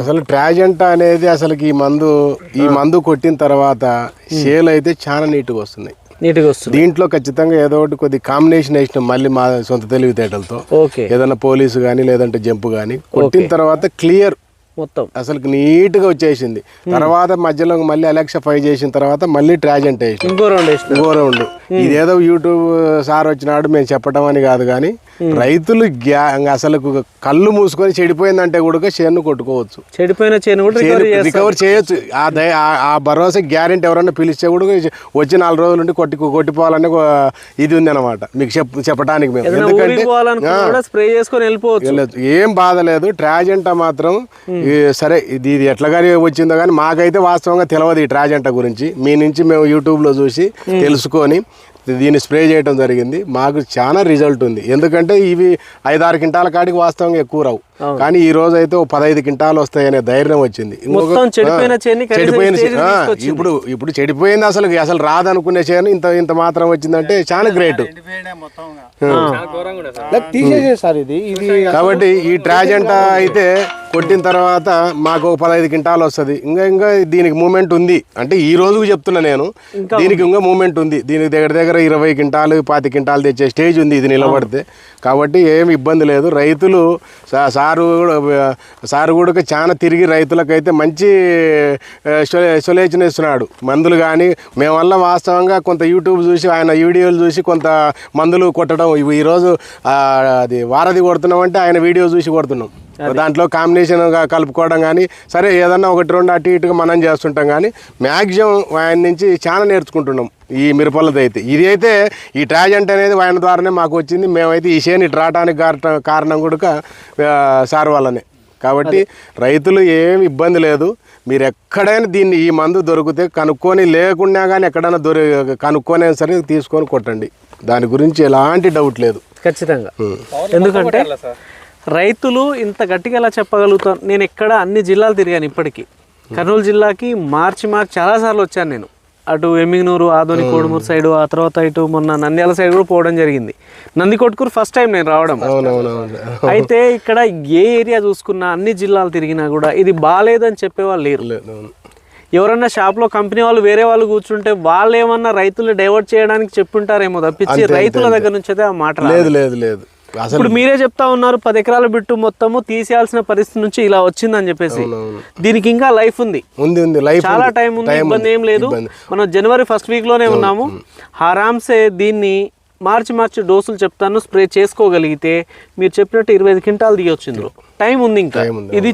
అసలు ట్రాజెంట్ అనేది అసలు ఈ మందు ఈ మందు కొట్టిన తర్వాత షేల్ అయితే చాలా నీట్గా వస్తున్నాయి. నీట్గా వస్తుంది దీంట్లో ఖచ్చితంగా ఏదో ఒకటి కొద్ది కాంబినేషన్ వేసినాం మళ్ళీ మా సొంత తెలివితేటలతో. ఏదైనా పోలీసు కానీ లేదంటే జంపు కానీ కొట్టిన తర్వాత క్లియర్ మొత్తం. అసలు నీట్గా వచ్చేసింది. తర్వాత మధ్యలో మళ్ళీ అలెక్సా ఫై చేసిన తర్వాత మళ్ళీ ట్రాజెంట్ వేసి ఇంకో రౌండ్ వేసిన ఇంకో రౌండ్. ఇదేదో యూట్యూబ్ సార్ వచ్చినాడు మేము చెప్పడం అని కాదు కానీ రైతులు అసలు కళ్ళు మూసుకొని చెడిపోయిందంటే కూడా చేను కొట్టుకోవచ్చు. చెడిపోయిన చేను కూడా రికవరీ చేయొచ్చు. ఆ దయ ఆ- భరోసా గ్యారెంటీ ఎవరన్నా పిలిస్తే కూడా వచ్చి నాలుగు రోజుల నుండి కొట్టి కొట్టిపోవాలనే ఇది ఉంది అనమాట మీకు చెప్ చెప్పడానికి మేము. ఎందుకంటే స్ప్రే చేసుకొని వెళ్ళిపోవచ్చు. ఏం బాధ లేదు. ట్రాజెంటా మాత్రం సరే ఇది ఇది ఎట్లా కానీ వచ్చిందో కానీ మాకైతే వాస్తవంగా తెలియదు ఈ ట్రాజెంటా గురించి. మీ నుంచి మేము యూట్యూబ్లో చూసి తెలుసుకొని దీన్ని స్ప్రే చేయడం జరిగింది. మాకు చాలా రిజల్ట్ ఉంది. ఎందుకంటే ఇవి ఐదారు క్వింటాల కాడికి వాస్తవంగా ఎక్కువ రావు. కానీ ఈ రోజు అయితే ఓ పదహైదు క్వింటాలు వస్తాయనే ధైర్యం వచ్చింది. చెడిపోయిన. ఇప్పుడు ఇప్పుడు చెడిపోయింది అసలు అసలు రాదనుకునే చేను ఇంత ఇంత మాత్రం వచ్చిందంటే చాలా గ్రేట్. తీసేసే సార్. ఇది. ఇది కాబట్టి ఈ ట్రాజెంటా అయితే కొట్టిన తర్వాత మాకు ఒక పదహైదు క్వింటాలు వస్తుంది. ఇంకా ఇంకా దీనికి మూమెంట్ ఉంది. అంటే ఈ రోజుకు చెప్తున్నా నేను. దీనికి ఇంకా మూమెంట్ ఉంది. దీనికి దగ్గర దగ్గర ఇరవై క్వింటాలు పాతి క్వింటాలు తెచ్చే స్టేజ్ ఉంది ఇది నిలబడితే. కాబట్టి ఏమి ఇబ్బంది లేదు. రైతులు సారు కూడా సారు కూడా చాలా తిరిగి రైతులకైతే మంచి సొలేషన్ ఇస్తున్నాడు. మందులు కానీ మేము వల్ల వాస్తవంగా కొంత యూట్యూబ్ చూసి ఆయన వీడియోలు చూసి కొంత మందులు కొట్టడం ఈరోజు అది వారధి కొడుతున్నాం అంటే ఆయన వీడియో చూసి కొడుతున్నాం. దాంట్లో కాంబినేషన్ కలుపుకోవడం కానీ సరే ఏదన్నా ఒకటి రెండు అటు ఇటుగా మనం చేస్తుంటాం కానీ మ్యాక్సిమం ఆయన నుంచి చాలా నేర్చుకుంటున్నాం ఈ మిరపలది అయితే. ఇది అయితే ఈ ట్రాజెంట్ అనేది ఆయన ద్వారానే మాకు వచ్చింది. మేమైతే ఈ చేని ఇటు రావడానికి కారణ- కారణం కూడా సార్ వల్లనే. కాబట్టి రైతులు ఏం ఇబ్బంది లేదు. మీరు ఎక్కడైనా దీన్ని ఈ మందు దొరికితే కనుక్కొని లేకున్నా కానీ ఎక్కడైనా దొరి కనుక్కొని సరే తీసుకొని కొట్టండి. దాని గురించి ఎలాంటి డౌట్ లేదు. ఖచ్చితంగా. ఎందుకంటే రైతులు ఇంత గట్టిగా ఎలా చెప్పగలుగుతాను నేను ఎక్కడ అన్ని జిల్లాలు తిరిగాను ఇప్పటికీ. కర్నూలు జిల్లాకి మార్చి మార్చి చాలాసార్లు వచ్చాను నేను. అటు ఎమ్మిగనూరు ఆదోని కోడుమూరు సైడ్ ఆ తర్వాత ఇటు మొన్న నంద్యాల సైడ్ కూడా పోవడం జరిగింది. నంది కొట్టుకూరు ఫస్ట్ టైం నేను రావడం. అయితే ఇక్కడ ఏ ఏరియా చూసుకున్నా అన్ని జిల్లాలు తిరిగినా కూడా ఇది బాగాలేదని చెప్పేవాళ్ళు లేరు. ఎవరన్నా షాప్లో కంపెనీ వాళ్ళు వేరే వాళ్ళు కూర్చుంటే వాళ్ళు ఏమన్నా రైతులు డైవర్ట్ చేయడానికి చెప్పుంటారేమో తప్పించి రైతుల దగ్గర నుంచి అయితే ఆ మాట. లేదు లేదు లేదు. ఇప్పుడు మీరే చెప్తా ఉన్నారు పది ఎకరాల బిట్టు మొత్తము తీసేయాల్సిన పరిస్థితి నుంచి ఇలా వచ్చిందని చెప్పేసి. దీనికి ఇంకా లైఫ్ ఉంది. ఉంది ఉంది. లైఫ్ చాలా టైం ఉంది ఇబ్బంది ఏం లేదు. మనం జనవరి ఫస్ట్ వీక్లోనే ఉన్నాము. ఆరామ్సే దీన్ని మార్చి మార్చి డోసులు చెప్తాను స్ప్రే చేసుకోగలిగితే మీరు చెప్పినట్టు ఇరవై ఐదు క్వింటాలు ఇందులో టైం ఉంది. ఇంకా. ఇది